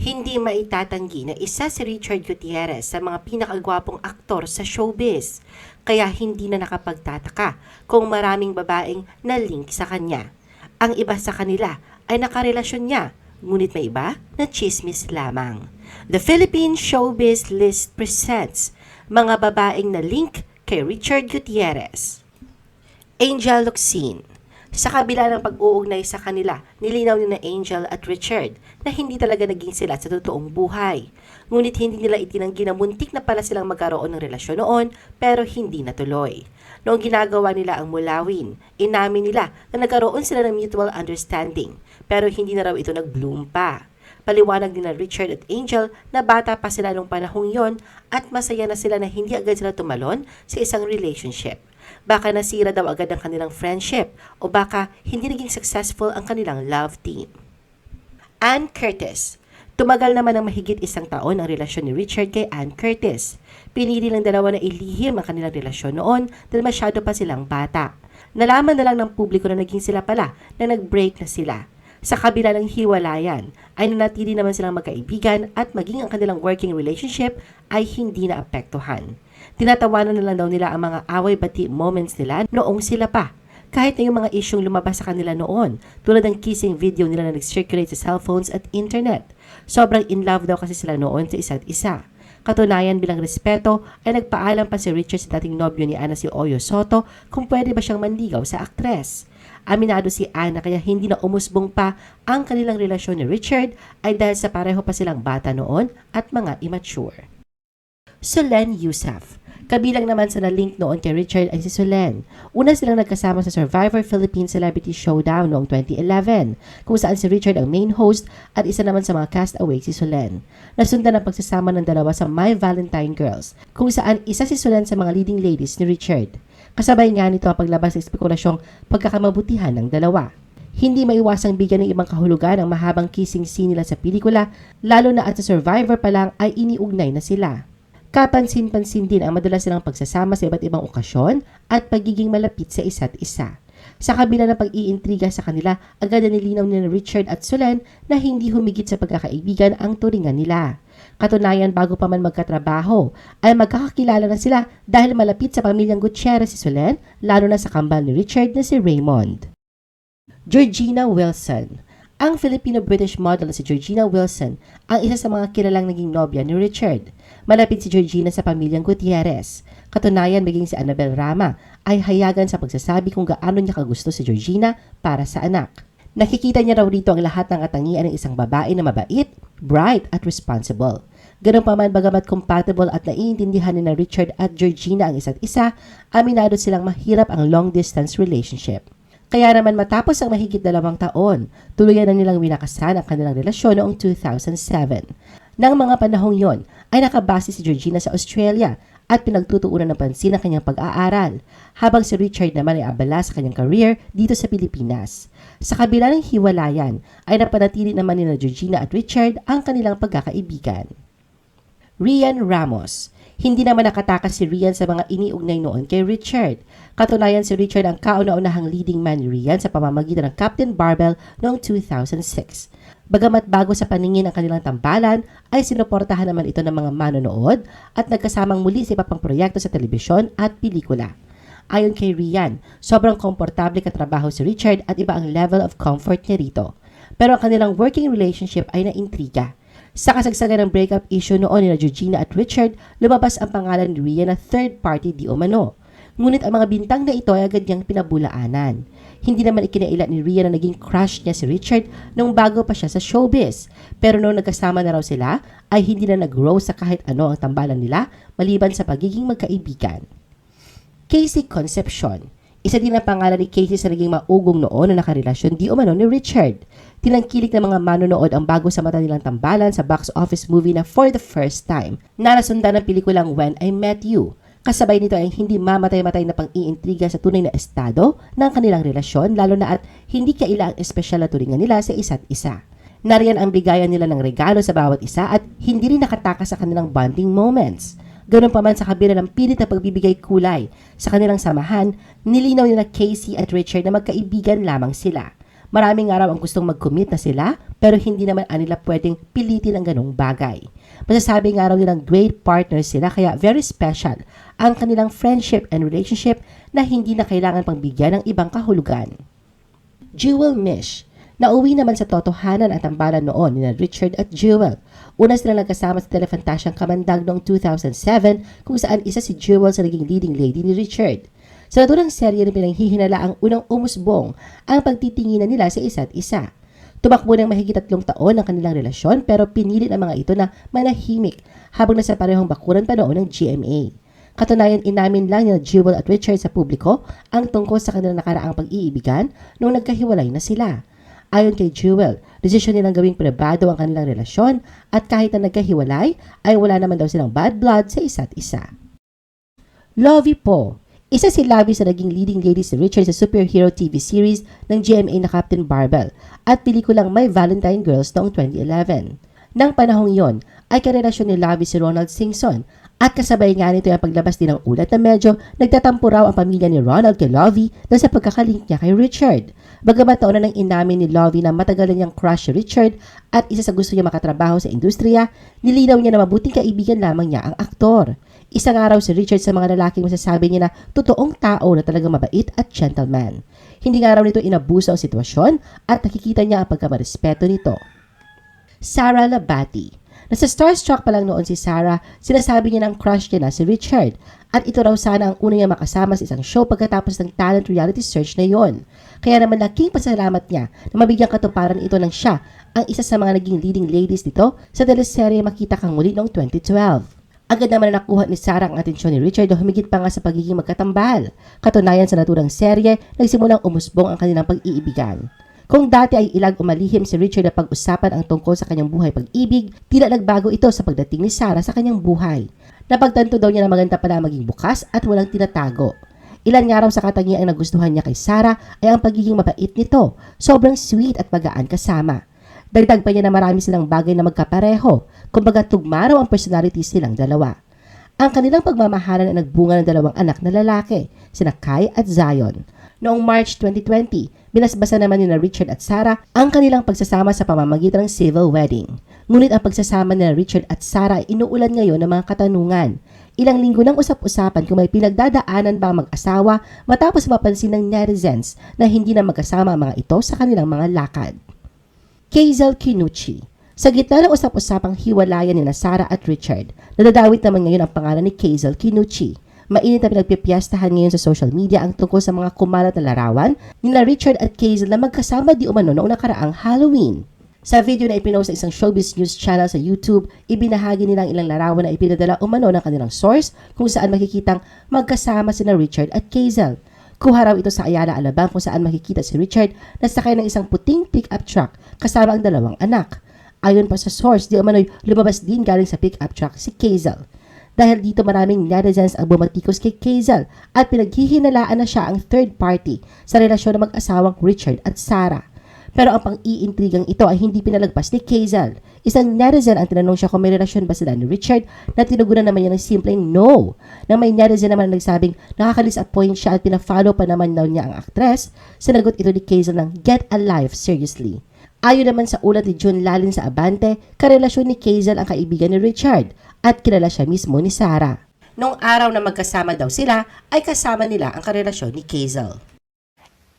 Hindi maitatanggi na isa si Richard Gutierrez sa mga pinakagwapong aktor sa showbiz, kaya hindi na nakapagtataka kung maraming babaeng na-link sa kanya. Ang iba sa kanila ay nakarelasyon niya, ngunit may iba na chismis lamang. The Philippine Showbiz List presents mga babaeng na link kay Richard Gutierrez. Angel Luxin. Sa kabila ng pag-uugnay sa kanila, nilinaw ni na Angel at Richard na hindi talaga naging sila sa totoong buhay. Ngunit hindi nila itinanggi na muntik na pala silang magkaroon ng relasyon noon pero hindi natuloy. Noong ginagawa nila ang mulawin, inamin nila na nagkaroon sila ng mutual understanding pero hindi na raw ito nag-bloom pa. Paliwanag din na Richard at Angel na bata pa sila nung panahong yon at masaya na sila na hindi agad sila tumalon sa isang relationship. Baka nasira daw agad ang kanilang friendship o baka hindi naging successful ang kanilang love team. Ann Curtis Tumagal naman ng mahigit isang taon ang relasyon ni Richard kay Ann Curtis. Pinili ng dalawa na ilihim ang kanilang relasyon noon dahil masyado pa silang bata. Nalaman na lang ng publiko na naging sila pala na nag-break na sila. Sa kabila ng hiwalayan, ay nanatili naman silang magkaibigan at maging ang kanilang working relationship ay hindi na apektuhan. Tinatawanan na lang daw nila ang mga away-bati moments nila noong sila pa. Kahit na yung mga isyong lumabas sa kanila noon, tulad ng kissing video nila na nag-circulate sa cellphones at internet. Sobrang in love daw kasi sila noon sa isa't isa. Katunayan bilang respeto ay nagpaalam pa si Richard sa dating nobyo ni Ana si Oyo Soto kung pwede ba siyang manligaw sa aktres. Aminado si Ana kaya hindi na umusbong pa ang kanilang relasyon ni Richard ay dahil sa pareho pa silang bata noon at mga immature. Solen Yusuf Kabilang naman sa na-link noon kay Richard ay si Solen. Una silang nagkasama sa Survivor Philippine Celebrity Showdown noong 2011, kung saan si Richard ang main host at isa naman sa mga castaway si Solen. Nasundan ang pagsasama ng dalawa sa My Valentine Girls, kung saan isa si Solen sa mga leading ladies ni Richard. Kasabay nga nito ang paglabas ng espekulasyong pagkakamabutihan ng dalawa. Hindi maiwasang bigyan ng ibang kahulugan ang mahabang kissing scene nila sa pelikula, lalo na at sa Survivor pa lang ay iniugnay na sila. Kapansin-pansin din ang madalas silang pagsasama sa iba't ibang okasyon at pagiging malapit sa isa't isa. Sa kabila ng pag-iintriga sa kanila, agad na nilinaw ni Richard at Solen na hindi humigit sa pagkakaibigan ang turingan nila. Katunayan bago pa man magkatrabaho, ay magkakakilala na sila dahil malapit sa pamilyang Gutierrez si Solen, lalo na sa kambal ni Richard na si Raymond. Georgina Wilson ang Filipino-British model na si Georgina Wilson ang isa sa mga kilalang naging nobya ni Richard. Malapit si Georgina sa pamilyang Gutierrez. Katunayan, maging si Annabel Rama ay hayagan sa pagsasabi kung gaano niya kagusto si Georgina para sa anak. Nakikita niya raw rito ang lahat ng katangian ng isang babae na mabait, bright at responsible. Ganun pa man bagamat compatible at naiintindihan ni na Richard at Georgina ang isa't isa, aminado silang mahirap ang long-distance relationship. Kaya naman matapos ang mahigit dalawang taon, tuluyan na nilang winakasan ang kanilang relasyon noong 2007. Nang mga panahong yon, ay nakabase si Georgina sa Australia at pinagtutuunan ng pansin ang kanyang pag-aaral, habang si Richard naman ay abala sa kanyang career dito sa Pilipinas. Sa kabila ng hiwalayan, ay napanatili naman ni Georgina at Richard ang kanilang pagkakaibigan. Rian Ramos hindi naman nakatakas si Rian sa mga iniugnay noon kay Richard. Katunayan si Richard ang kauna-unahang leading man ni Rian sa pamamagitan ng Captain Barbell noong 2006. Bagamat bago sa paningin ang kanilang tambalan, ay sinuportahan naman ito ng mga manonood at nagkasamang muli sa iba pang proyekto sa telebisyon at pelikula. Ayon kay Rian, sobrang komportable katrabaho si Richard at iba ang level of comfort niya rito. Pero ang kanilang working relationship ay naintriga. Sa kasagsagan ng breakup issue noon ni Georgina at Richard, lumabas ang pangalan ni Rhea na third party di umano. Ngunit ang mga bintang na ito ay agad niyang pinabulaanan. Hindi naman ikinaila ni Rhea na naging crush niya si Richard nung bago pa siya sa showbiz. Pero nung nagkasama na raw sila, ay hindi na nag-grow sa kahit ano ang tambalan nila maliban sa pagiging magkaibigan. Casey Concepcion isa din ang pangalan ni Casey sa naging maugong noon na nakarelasyon di umano ni Richard. Tinangkilik ng mga manonood ang bago sa mata nilang tambalan sa box office movie na For the First Time na nasundan ng pelikulang When I Met You. Kasabay nito ay hindi mamatay-matay na pang-iintriga sa tunay na estado ng kanilang relasyon lalo na at hindi kaila espesyal na turingan nila sa isa't isa. Nariyan ang bigayan nila ng regalo sa bawat isa at hindi rin nakatakas sa kanilang bonding moments. Ganun pa man sa kabila ng pilit na pagbibigay kulay sa kanilang samahan, nilinaw nila Casey at Richard na magkaibigan lamang sila. Maraming araw ang gustong mag-commit na sila, pero hindi naman anila pwedeng pilitin ang ganong bagay. Masasabi nga raw nilang great partners sila kaya very special ang kanilang friendship and relationship na hindi na kailangan pang bigyan ng ibang kahulugan. Jewel Mish. Nauwi naman sa totohanan at tambalan noon ni Richard at Jewel. Una sila nagkasama sa Telefantasyang Kamandag noong 2007 kung saan isa si Jewel sa naging leading lady ni Richard. Sa naturang serye na pinanghihinala ang unang umusbong ang pagtitinginan nila sa isa't isa. Tumakbo ng mahigit tatlong taon ang kanilang relasyon pero pinili ng mga ito na manahimik habang nasa parehong bakuran pa noon ng GMA. Katunayan inamin lang ni Jewel at Richard sa publiko ang tungkol sa kanilang nakaraang pag-iibigan nung nagkahiwalay na sila. Ayon kay Jewel, desisyon nilang gawing pribado ang kanilang relasyon at kahit na nagkahiwalay ay wala naman daw silang bad blood sa isa't isa. Lovey Po isa si Lovey sa naging leading lady si Richard sa superhero TV series ng GMA na Captain Barbell at pelikulang My Valentine Girls noong 2011. Nang panahong yon ay karelasyon ni Lovey si Ronald Singson at kasabay nga nito ang paglabas din ng ulat na medyo nagtatampo raw ang pamilya ni Ronald kay Lovey dahil sa pagkakalink niya kay Richard. Bagamat taon na nang inamin ni Lovey na matagal na niyang crush si Richard at isa sa gusto niya makatrabaho sa industriya, nilinaw niya na mabuting kaibigan lamang niya ang aktor. Isang araw si Richard sa mga lalaking masasabi niya na totoong tao na talagang mabait at gentleman. Hindi nga raw nito inabuso ang sitwasyon at nakikita niya ang pagkamarespeto nito. Sarah Labati Nasa starstruck pa lang noon si Sarah, sinasabi niya ng crush niya na si Richard. At ito raw sana ang una niya makasama sa isang show pagkatapos ng talent reality search na yon. Kaya naman laking pasalamat niya na mabigyan katuparan ito ng siya ang isa sa mga naging leading ladies dito sa teleserye Makita Kang Muli noong 2012. Agad naman na nakuha ni Sarah ang atensyon ni Richard o humigit pa nga sa pagiging magkatambal. Katunayan sa naturang serye, nagsimulang umusbong ang kanilang pag-iibigan. Kung dati ay ilag umalihim si Richard na pag-usapan ang tungkol sa kanyang buhay pag-ibig, tila nagbago ito sa pagdating ni Sarah sa kanyang buhay. Napagtanto daw niya na maganda pala maging bukas at walang tinatago. Ilan nga raw sa katangian ang nagustuhan niya kay Sarah ay ang pagiging mabait nito, sobrang sweet at magaan kasama. Dagdag pa niya na marami silang bagay na magkapareho, kumbaga tugma raw ang personalities nilang dalawa. Ang kanilang pagmamahalan ay nagbunga ng dalawang anak na lalaki, sina Kai at Zion. Noong March 2020, binasbasa naman ni Richard at Sarah ang kanilang pagsasama sa pamamagitan ng civil wedding. Ngunit ang pagsasama ni Richard at Sarah ay inuulan ngayon ng mga katanungan. Ilang linggo nang usap-usapan kung may pinagdadaanan ba mag-asawa matapos mapansin ng netizens na hindi na magkasama ang mga ito sa kanilang mga lakad. Kazel Kinuchi sa gitna ng usap-usapang hiwalayan ni Sarah at Richard, nadadawit naman ngayon ang pangalan ni Kazel Kinuchi. Mainit na pinagpipiyastahan ngayon sa social media ang tungkol sa mga kumalat na larawan nila Richard at Kazel na magkasama di umano noong nakaraang Halloween. Sa video na ipinost sa isang showbiz news channel sa YouTube, ibinahagi nilang ilang larawan na ipinadala umano ng kanilang source kung saan makikitang magkasama sina Richard at Kazel. Kuha raw ito sa Ayala, Alabang kung saan makikita si Richard na sakay ng isang puting pick-up truck kasama ang dalawang anak. Ayon pa sa source, di umano'y lumabas din galing sa pick-up truck si Kazel. Dahil dito maraming netizens ang bumatikos kay Kazel at pinaghihinalaan na siya ang third party sa relasyon ng mag-asawang Richard at Sarah. Pero ang pang-iintrigang ito ay hindi pinalagpas ni Kazel. Isang netizen ang tinanong siya kung may relasyon ba sila ni Richard na tinugunan naman niya ng simpleng no. Nang may netizen naman na nagsabing nakaka-disappoint siya at pina-follow pa naman daw niya ang aktres, sinagot ito ni Kazel ng get a life seriously. Ayon naman sa ulat ni June Lalin sa Abante, karelasyon ni Kazel ang kaibigan ni Richard at kilala siya mismo ni Sarah. Noong araw na magkasama daw sila, ay kasama nila ang karelasyon ni Kazel.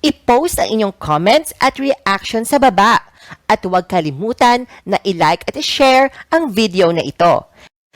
I-post ang inyong comments at reaction sa baba. At huwag kalimutan na i-like at i-share ang video na ito.